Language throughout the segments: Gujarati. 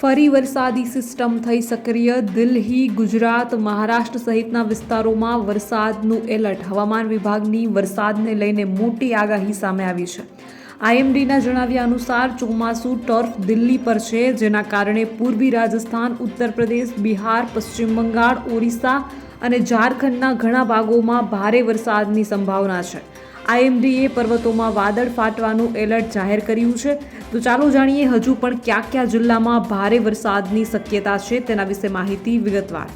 ફરી વરસાદી સિસ્ટમ થઈ સક્રિય. દિલ્હી, ગુજરાત, મહારાષ્ટ્ર સહિતના વિસ્તારોમાં વરસાદનું એલર્ટ. હવામાન વિભાગની વરસાદને લઈને મોટી આગાહી સામે આવી છે. આઈએમડીના જણાવ્યા અનુસાર ચોમાસું ટર્ફ દિલ્હી પર છે, જેના કારણે પૂર્વી રાજસ્થાન, ઉત્તર પ્રદેશ, બિહાર, પશ્ચિમ બંગાળ ઓરિસ્સા અને ઝારખંડના ઘણા ભાગોમાં ભારે વરસાદની સંભાવના છે. આઈએમડીએ પર્વતોમાં વાદળ ફાટવાનું એલર્ટ જાહેર કર્યું છે. તો ચાલો જાણીએ હજુ પણ કયા કયા જિલ્લામાં ભારે વરસાદની શક્યતા છે તેના વિશે માહિતી વિગતવાર.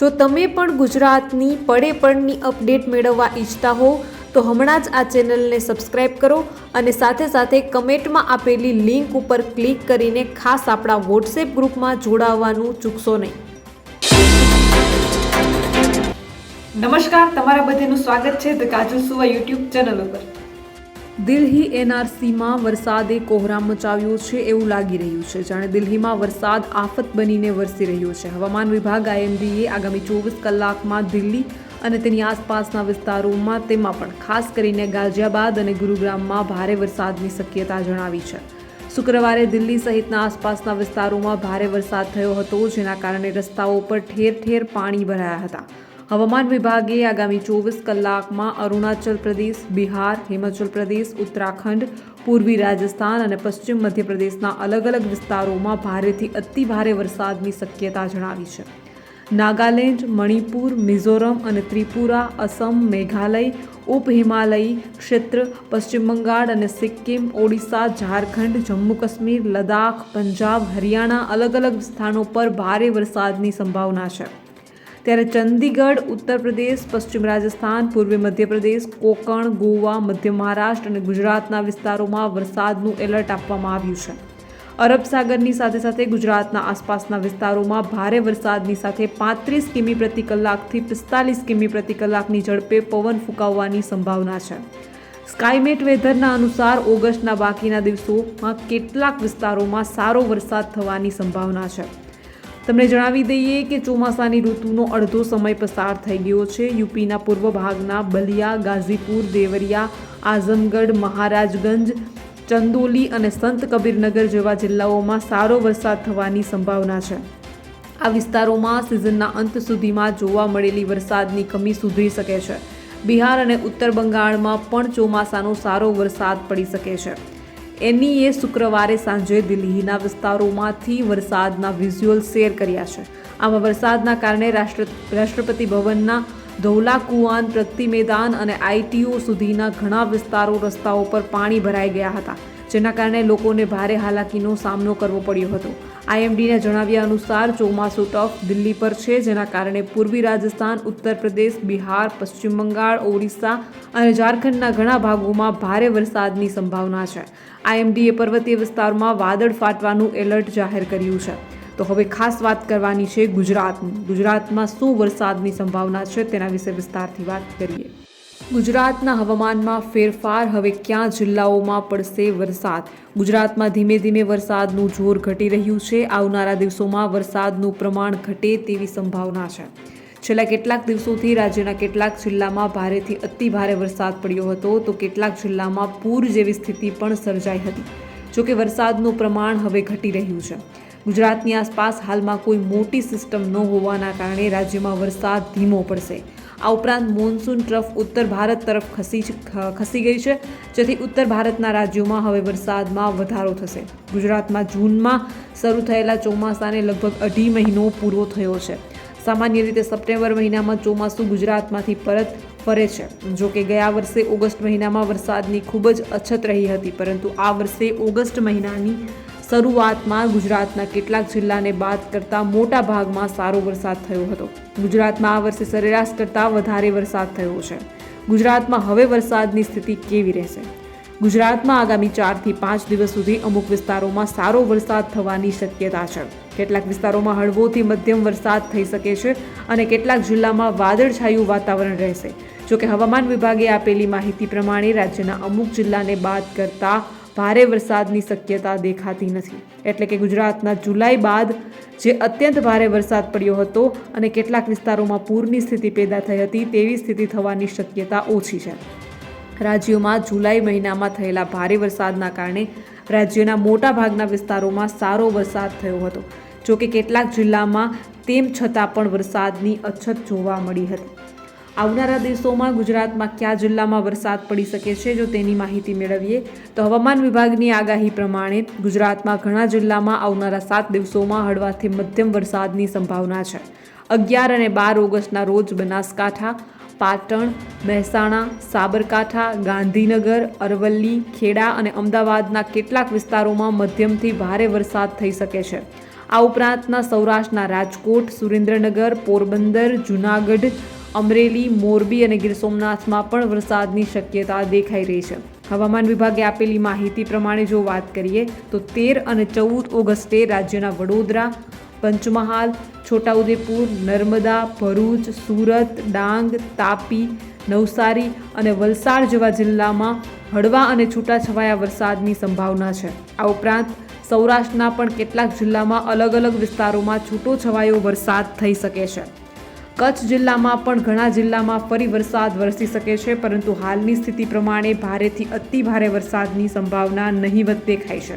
જો તમે પણ ગુજરાતની પડે પડની અપડેટ મેળવવા ઈચ્છતા હો, તો હમણાં જ આ ચેનલને સબસ્ક્રાઇબ કરો અને સાથે સાથે કમેન્ટમાં આપેલી લિંક ઉપર ક્લિક કરીને ખાસ આપણા વોટ્સએપ ગ્રુપમાં જોડાવવાનું ચૂકશો નહીં. નમસ્કાર, તમારા બધાનું સ્વાગત છે ધ કાજલ સુવા યુટ્યુબ ચેનલ ઉપર. દિલ્હી એનઆરસીમાં વરસાદે કોહરામ મચાવ્યો છે એવું લાગી રહ્યું છે. જાણે દિલ્હીમાં વરસાદ આફત બનીને વરસી રહ્યો છે. હવામાન વિભાગ આઈએમડીએ આગામી ચોવીસ કલાકમાં દિલ્હી અને તેની આસપાસના વિસ્તારોમાં તેમાં પણ ખાસ કરીને ગાઝિયાબાદ અને ગુરુગ્રામમાં ભારે વરસાદની શક્યતા જણાવી છે. શુક્રવારે દિલ્હી સહિતના આસપાસના વિસ્તારોમાં ભારે વરસાદ થયો હતો, જેના કારણે રસ્તાઓ પર ઠેર ઠેર પાણી ભરાયા હતા. હવામાન વિભાગે આગામી ચોવીસ કલાકમાં અરુણાચલ પ્રદેશ, બિહાર, હિમાચલ પ્રદેશ, ઉત્તરાખંડ, પૂર્વી રાજસ્થાન અને પશ્ચિમ મધ્યપ્રદેશના અલગ અલગ વિસ્તારોમાં ભારેથી અતિ ભારે વરસાદની શક્યતા જણાવી છે. નાગાલેન્ડ, મણિપુર, મિઝોરમ અને ત્રિપુરા, અસમ, મેઘાલય ઉપ હિમાલયી ક્ષેત્ર, પશ્ચિમ બંગાળ અને સિક્કિમ, ઓડિશા, ઝારખંડ, જમ્મુ કાશ્મીર, લદ્દાખ, પંજાબ, હરિયાણા અલગ અલગ સ્થાનો પર ભારે વરસાદની સંભાવના છે. ત્યારે ચંદીગઢ, ઉત્તર પ્રદેશ, પશ્ચિમ રાજસ્થાન, પૂર્વી મધ્યપ્રદેશ, કોકણ, ગોવા, મધ્ય મહારાષ્ટ્ર અને ગુજરાતના વિસ્તારોમાં વરસાદનું એલર્ટ આપવામાં આવ્યું છે. અરબ સાગરની સાથે સાથે ગુજરાતના આસપાસના વિસ્તારોમાં ભારે વરસાદની સાથે પાંત્રીસ કિમી પ્રતિ કલાકથી પિસ્તાલીસ કિમી પ્રતિ કલાકની ઝડપે પવન ફૂંકાવવાની સંભાવના છે. સ્કાયમેટ વેધરના અનુસાર ઓગસ્ટના બાકીના દિવસોમાં કેટલાક વિસ્તારોમાં સારો વરસાદ થવાની સંભાવના છે. તમને જણાવી દઈએ કે ચોમાસાની ઋતુનો અડધો સમય પસાર થઈ ગયો છે. યુપીના પૂર્વ ભાગના બલિયા, ગાઝીપુર, દેવરિયા, આઝમગઢ, મહારાજગંજ, ચંદોલી અને સંત કબીરનગર જેવા જિલ્લાઓમાં સારો વરસાદ થવાની સંભાવના છે. આ વિસ્તારોમાં સિઝનના અંત સુધીમાં જોવા મળેલી વરસાદની કમી સુધરી શકે છે. બિહાર અને ઉત્તર બંગાળમાં પણ ચોમાસાનો સારો વરસાદ પડી શકે છે. એનીએ શુક્રવારે સાંજે દિલ્હીના વિસ્તારોમાંથી વરસાદના વિઝ્યુઅલ શેર કર્યા છે. આમાં વરસાદના કારણે રાષ્ટ્ર, રાષ્ટ્રપતિ ભવનના ધૌલા કુવાન પ્રગતિ મેદાન અને આઈટીઓ સુધીના ઘણા વિસ્તારો રસ્તાઓ પર પાણી ભરાઈ ગયા હતા. જેના કારણે લોકોને ભારે હાલાકીનો સામનો કરવો પડ્યો હતો. આઈએમડીના જણાવ્યા અનુસાર ચોમાસું ટફ દિલ્હી પર છે, જેના કારણે પૂર્વી રાજસ્થાન, ઉત્તર પ્રદેશ, બિહાર, પશ્ચિમ બંગાળ, ઓડિશા અને ઝારખંડના ઘણા ભાગોમાં ભારે વરસાદની સંભાવના છે. આઈએમડીએ પર્વતીય વિસ્તારમાં વાદળ ફાટવાનું એલર્ટ જાહેર કર્યું છે. તો હવે ખાસ વાત કરવાની છે ગુજરાતની. ગુજરાતમાં શું વરસાદની સંભાવના છે તેના વિશે વિસ્તારથી વાત કરીએ. ગુજરાતના હવામાનમાં ફેરફાર હવે ક્યાં જિલ્લાઓમાં પડશે વરસાદ? ગુજરાતમાં ધીમે ધીમે વરસાદનું જોર ઘટી રહ્યું છે. આવનારા દિવસોમાં વરસાદનું પ્રમાણ ઘટે તેવી સંભાવના છે. છેલ્લા કેટલાક દિવસોથી રાજ્યના કેટલાક જિલ્લામાં ભારેથી અતિ ભારે વરસાદ પડ્યો હતો, તો કેટલાક જિલ્લામાં પૂર જેવી સ્થિતિ પણ સર્જાઈ હતી. જોકે વરસાદનું પ્રમાણ હવે ઘટી રહ્યું છે. ગુજરાતની આસપાસ હાલમાં કોઈ મોટી સિસ્ટમ ન હોવાના કારણે રાજ્યમાં વરસાદ ધીમો પડશે. આ ઉપરાંત મોન્સૂન ટ્રફ ઉત્તર ભારત તરફ ખસી ખસી ગઈ છે, જેથી ઉત્તર ભારતના રાજ્યોમાં હવે વરસાદમાં વધારો થશે. ગુજરાતમાં જૂનમાં શરૂ થયેલા ચોમાસાને લગભગ અઢી મહિનો પૂરો થયો છે. સામાન્ય રીતે સપ્ટેમ્બર મહિનામાં ચોમાસું ગુજરાતમાંથી પરત ફરે છે. જો કે ગયા વર્ષે ઓગસ્ટ મહિનામાં વરસાદની ખૂબ જ અછત રહી હતી, પરંતુ આ વર્ષે ઓગસ્ટ મહિનાની શરૂઆતમાં ગુજરાતના કેટલાક જિલ્લાને બાદ કરતાં મોટા ભાગમાં સારો વરસાદ થયો હતો. ગુજરાતમાં આ વર્ષે સરેરાશ કરતાં વધારે વરસાદ થયો છે. ગુજરાતમાં હવે વરસાદની સ્થિતિ કેવી રહેશે? ગુજરાતમાં આગામી ચારથી પાંચ દિવસ સુધી અમુક વિસ્તારોમાં સારો વરસાદ થવાની શક્યતા છે. કેટલાક વિસ્તારોમાં હળવોથી મધ્યમ વરસાદ થઈ શકે છે અને કેટલાક જિલ્લામાં વાદળછાયું વાતાવરણ રહેશે. જોકે હવામાન વિભાગે આપેલી માહિતી પ્રમાણે રાજ્યના અમુક જિલ્લાને બાદ કરતાં ભારે વરસાદની શક્યતા દેખાતી નથી. એટલે કે ગુજરાતના જુલાઈ બાદ જે અત્યંત ભારે વરસાદ પડ્યો હતો અને કેટલાક વિસ્તારોમાં પૂરની સ્થિતિ પેદા થઈ હતી, તેવી સ્થિતિ થવાની શક્યતા ઓછી છે. રાજ્યોમાં જુલાઈ મહિનામાં થયેલા ભારે વરસાદના કારણે રાજ્યના મોટા ભાગના વિસ્તારોમાં સારો વરસાદ થયો હતો. જોકે કેટલાક જિલ્લામાં તેમ છતાં પણ વરસાદની અછત જોવા મળી હતી. આવનારા દિવસોમાં ગુજરાતમાં કયા જિલ્લામાં વરસાદ પડી શકે છે જો તેની માહિતી મેળવીએ, તો હવામાન વિભાગની આગાહી પ્રમાણે ગુજરાતમાં ઘણા જિલ્લામાં આવનારા સાત દિવસોમાં હળવાથી મધ્યમ વરસાદની સંભાવના છે. અગિયાર અને બાર ઓગસ્ટના રોજ બનાસકાંઠા, પાટણ, મહેસાણા, સાબરકાંઠા, ગાંધીનગર, અરવલ્લી, ખેડા અને અમદાવાદના કેટલાક વિસ્તારોમાં મધ્યમથી ભારે વરસાદ થઈ શકે છે. આ ઉપરાંતના સૌરાષ્ટ્રના રાજકોટ, સુરેન્દ્રનગર, પોરબંદર, જૂનાગઢ અમરેલી, મોરબી અને ગીર સોમનાથમાં પણ વરસાદની શક્યતા દેખાઈ રહી છે. હવામાન વિભાગે આપેલી માહિતી પ્રમાણે જો વાત કરીએ, તો તેર અને ચૌદ ઓગસ્ટે રાજ્યના વડોદરા, પંચમહાલ, છોટાઉદેપુર, નર્મદા, ભરૂચ, સુરત, ડાંગ, તાપી, નવસારી અને વલસાડ જેવા જિલ્લામાં હળવા અને છૂટાછવાયા વરસાદની સંભાવના છે. આ ઉપરાંત સૌરાષ્ટ્રના પણ કેટલાક જિલ્લામાં અલગ અલગ વિસ્તારોમાં છૂટો છવાયો વરસાદ થઈ શકે છે. કચ્છ જિલ્લામાં પણ ઘણા જિલ્લામાં ફરી વરસાદ વરસી શકે છે, પરંતુ હાલની સ્થિતિ પ્રમાણે ભારેથી અતિ ભારે વરસાદની સંભાવના નહીવત દેખાય છે.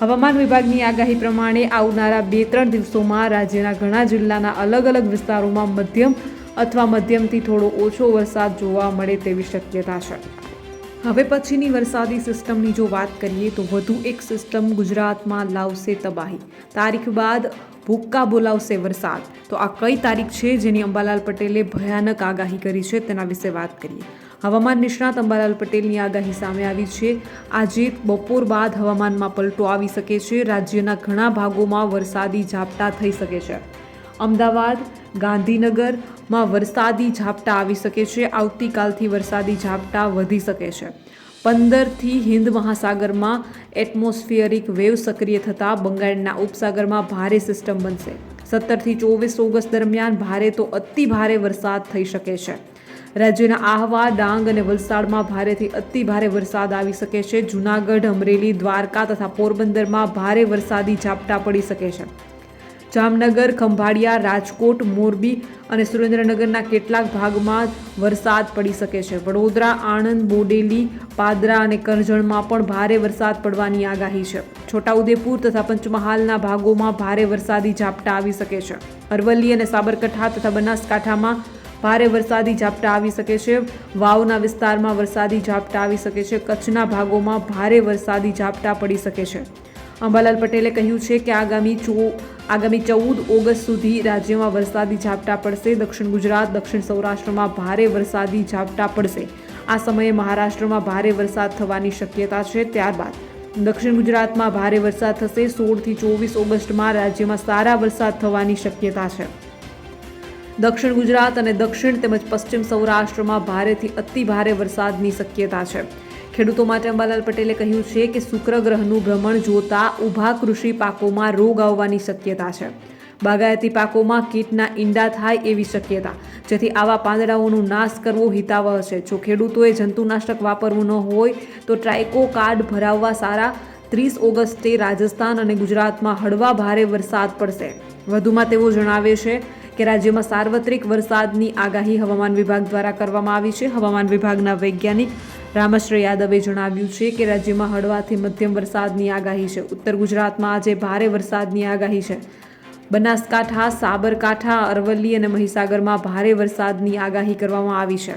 હવામાન વિભાગની આગાહી પ્રમાણે આવનારા બે ત્રણ દિવસોમાં રાજ્યના ઘણા જિલ્લાના અલગ અલગ વિસ્તારોમાં મધ્યમ અથવા મધ્યમથી થોડો ઓછો વરસાદ જોવા મળે તેવી શક્યતા છે. હવે પછીની વરસાદી સિસ્ટમની જો વાત કરીએ તો વધુ એક સિસ્ટમ ગુજરાતમાં લાવશે તબાહી. તારીખ બાદ ભૂક્કા બોલાવશે વરસાદ. તો આ કઈ તારીખ છે જેની અંબાલાલ પટેલે ભયાનક આગાહી કરી છે તેના વિશે વાત કરીએ. હવામાન નિષ્ણાત અંબાલાલ પટેલની આગાહી સામે આવી છે. આજે બપોર બાદ હવામાનમાં પલટો આવી શકે છે. રાજ્યના ઘણા ભાગોમાં વરસાદી ઝાપટા થઈ શકે છે. અમદાવાદ ગાંધીનગરમાં વરસાદી ઝાપટા આવી શકે છે. આવતીકાલથી વરસાદી ઝાપટા વધી શકે છે. પંદરથી હિન્દ મહાસાગરમાં એટમોસ્ફિયરિક વેવ સક્રિય થતાં બંગાળના ઉપસાગરમાં ભારે સિસ્ટમ બનશે. સત્તરથી ચોવીસ ઓગસ્ટ દરમિયાન ભારે તો અતિ ભારે વરસાદ થઈ શકે છે. રાજ્યના આહવા, ડાંગ અને વલસાડમાં ભારેથી અતિ ભારે વરસાદ આવી શકે છે. જૂનાગઢ, અમરેલી, દ્વારકા તથા પોરબંદરમાં ભારે વરસાદી ઝાપટા પડી શકે છે. જામનગર, ખંભાળિયા, રાજકોટ, મોરબી અને સુરેન્દ્રનગરના કેટલાક ભાગમાં વરસાદ પડી શકે છે. વડોદરા, આણંદ, બોડેલી, પાદરા અને કરજણમાં પણ ભારે વરસાદ પડવાની આગાહી છે. છોટાઉદેપુર તથા પંચમહાલના ભાગોમાં ભારે વરસાદી ઝાપટા આવી શકે છે. અરવલ્લી અને સાબરકાંઠા તથા બનાસકાંઠામાં ભારે વરસાદી ઝાપટા આવી શકે છે. વાવના વિસ્તારમાં વરસાદી ઝાપટા આવી શકે છે. કચ્છના ભાગોમાં ભારે વરસાદી ઝાપટા પડી શકે છે. અંબાલાલ પટેલે કહ્યું છે કે આગામી ચો આગામી ચૌદ ઓગસ્ટ સુધી રાજ્યમાં વરસાદી ઝાપટા પડશે. દક્ષિણ ગુજરાત, દક્ષિણ સૌરાષ્ટ્રમાં ભારે વરસાદી ઝાપટા પડશે. આ સમયે મહારાષ્ટ્રમાં ભારે વરસાદ થવાની શક્યતા છે. ત્યારબાદ દક્ષિણ ગુજરાતમાં ભારે વરસાદ થશે. સોળથી ચોવીસ ઓગસ્ટમાં રાજ્યમાં સારા વરસાદ થવાની શક્યતા છે. દક્ષિણ ગુજરાત અને દક્ષિણ તેમજ પશ્ચિમ સૌરાષ્ટ્રમાં ભારેથી અતિ ભારે વરસાદની શક્યતા છે. ખેડૂતો માટે અંબાલાલ પટેલે કહ્યું છે કે શુક્ર ગ્રહનું ભ્રમણ જોતા ઊભા કૃષિ પાકોમાં રોગ આવવાની શક્યતા છે. બાગાયતી પાકોમાં કીટના ઈંડા થાય એવી શક્યતા, જેથી આવા પાંદડાઓનો નાશ કરવો હિતાવહ છે. જો ખેડૂતોએ જંતુનાશક વાપરવું ન હોય, તો ટ્રાઇકો કાર્ડ ભરાવવા સારા ત્રીસ ઓગસ્ટે રાજસ્થાન અને ગુજરાતમાં હળવા ભારે વરસાદ પડશે. વધુમાં તેઓ જણાવે છે કે રાજ્યમાં સાર્વત્રિક વરસાદની આગાહી હવામાન વિભાગ દ્વારા કરવામાં આવી છે. હવામાન વિભાગના વૈજ્ઞાનિક રામશ્રી યાદવે જણાવ્યું છે કે રાજ્યમાં હળવાથી મધ્યમ વરસાદની આગાહી છે. ઉત્તર ગુજરાતમાં આજે ભારે વરસાદની આગાહી છે. બનાસકાંઠા, સાબરકાંઠા, અરવલ્લી અને મહીસાગરમાં ભારે વરસાદની આગાહી કરવામાં આવી છે.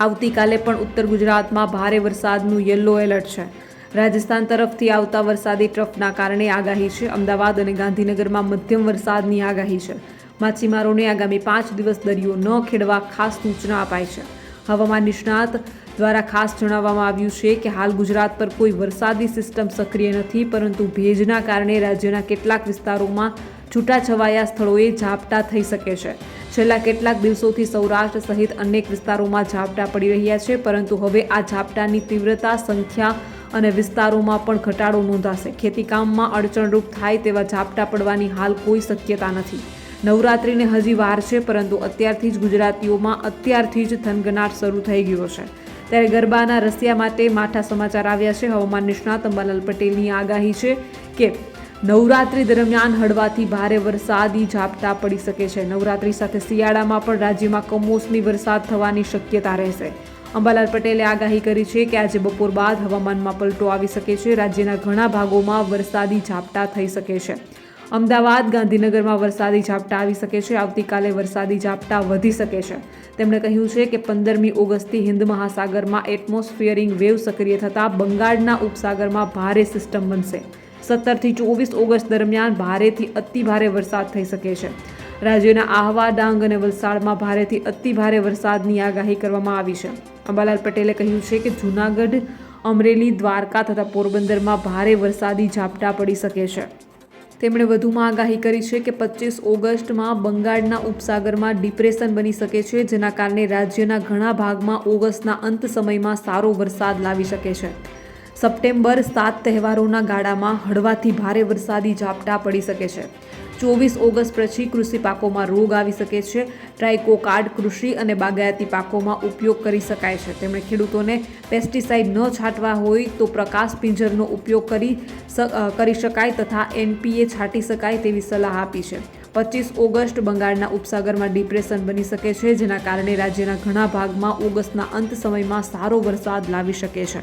આવતીકાલે પણ ઉત્તર ગુજરાતમાં ભારે વરસાદનું યલો એલર્ટ છે. રાજસ્થાન તરફથી આવતા વરસાદી ટ્રફના કારણે આગાહી છે. અમદાવાદ અને ગાંધીનગરમાં મધ્યમ વરસાદની આગાહી છે. માછીમારોને આગામી પાંચ દિવસ દરિયો ન ખેડવા ખાસ સૂચના અપાઈ છે. હવામાન નિષ્ણાત દ્વારા ખાસ જણાવવામાં આવ્યું છે કે હાલ ગુજરાત પર કોઈ વરસાદી સિસ્ટમ સક્રિય નથી, પરંતુ ભેજના કારણે રાજ્યના કેટલાક વિસ્તારોમાં છૂટાછવાયા સ્થળોએ ઝાપટા થઈ શકે છે. છેલ્લા કેટલાક દિવસોથી સૌરાષ્ટ્ર સહિત અનેક વિસ્તારોમાં ઝાપટા પડી રહ્યા છે, પરંતુ હવે આ ઝાપટાની તીવ્રતા, સંખ્યા અને વિસ્તારોમાં પણ ઘટાડો નોંધાશે. ખેતીકામમાં અડચણરૂપ થાય તેવા ઝાપટા પડવાની હાલ કોઈ શક્યતા નથી. નવરાત્રિને હજી વાર છે, પરંતુ અત્યારથી જ ગુજરાતીઓમાં અત્યારથી જ થનગનાટ શરૂ થઈ ગયો છે. ત્યારે ગરબાના રસિયા માટે માઠા સમાચાર આવ્યા છે. હવામાન નિષ્ણાત અંબાલાલ પટેલની આગાહી છે કે નવરાત્રી દરમિયાન હળવાથી ભારે વરસાદી ઝાપટા પડી શકે છે. નવરાત્રી સાથે શિયાળામાં પણ રાજ્યમાં કમોસમી વરસાદ થવાની શક્યતા રહેશે. અંબાલાલ પટેલે આગાહી કરી છે કે આજે બપોર બાદ હવામાનમાં પલટો આવી શકે છે. રાજ્યના ઘણા ભાગોમાં વરસાદી ઝાપટા થઈ શકે છે. અમદાવાદ ગાંધીનગરમાં વરસાદી ઝાપટા આવી શકે છે. આવતીકાલે વરસાદી ઝાપટા વધી શકે છે. તેમણે કહ્યું છે કે પંદરમી ઓગસ્ટથી હિન્દ મહાસાગરમાં એટમોસ્ફિયરિંગ વેવ સક્રિય થતાં બંગાળના ઉપસાગરમાં ભારે સિસ્ટમ બનશે. સત્તરથી ચોવીસ ઓગસ્ટ દરમિયાન ભારેથી અતિ ભારે વરસાદ થઈ શકે છે. રાજ્યના આહવા, ડાંગ અને વલસાડમાં ભારેથી અતિ ભારે વરસાદની આગાહી કરવામાં આવી છે. અંબાલાલ પટેલે કહ્યું છે કે જૂનાગઢ, અમરેલી, દ્વારકા તથા પોરબંદરમાં ભારે વરસાદી ઝાપટા પડી શકે છે. તેમણે વધુમાં આગાહી કરી છે કે પચીસ ઓગસ્ટમાં બંગાળના ઉપસાગરમાં ડિપ્રેશન બની શકે છે, જેના કારણે રાજ્યના ઘણા ભાગમાં ઓગસ્ટના અંત સમયમાં સારો વરસાદ લાવી શકે છે. સપ્ટેમ્બર સાત તહેવારોના ગાળામાં હળવાથી ભારે વરસાદી ઝાપટા પડી શકે છે. ચોવીસ ઓગસ્ટ પછી કૃષિ પાકોમાં રોગ આવી શકે છે. ટ્રાઇકોકાર્ડ કૃષિ અને બાગાયતી પાકોમાં ઉપયોગ કરી શકાય છે. તેમણે ખેડૂતોને પેસ્ટિસાઇડ ન છાંટવા હોય તો પ્રકાશ પિંજરનો ઉપયોગ કરી કરી શકાય તથા એનપીએ છાંટી શકાય તેવી સલાહ આપી છે. પચીસ ઓગસ્ટ બંગાળના ઉપસાગરમાં ડિપ્રેશન બની શકે છે, જેના કારણે રાજ્યના ઘણા ભાગમાં ઓગસ્ટના અંત સમયમાં સારો વરસાદ લાવી શકે છે.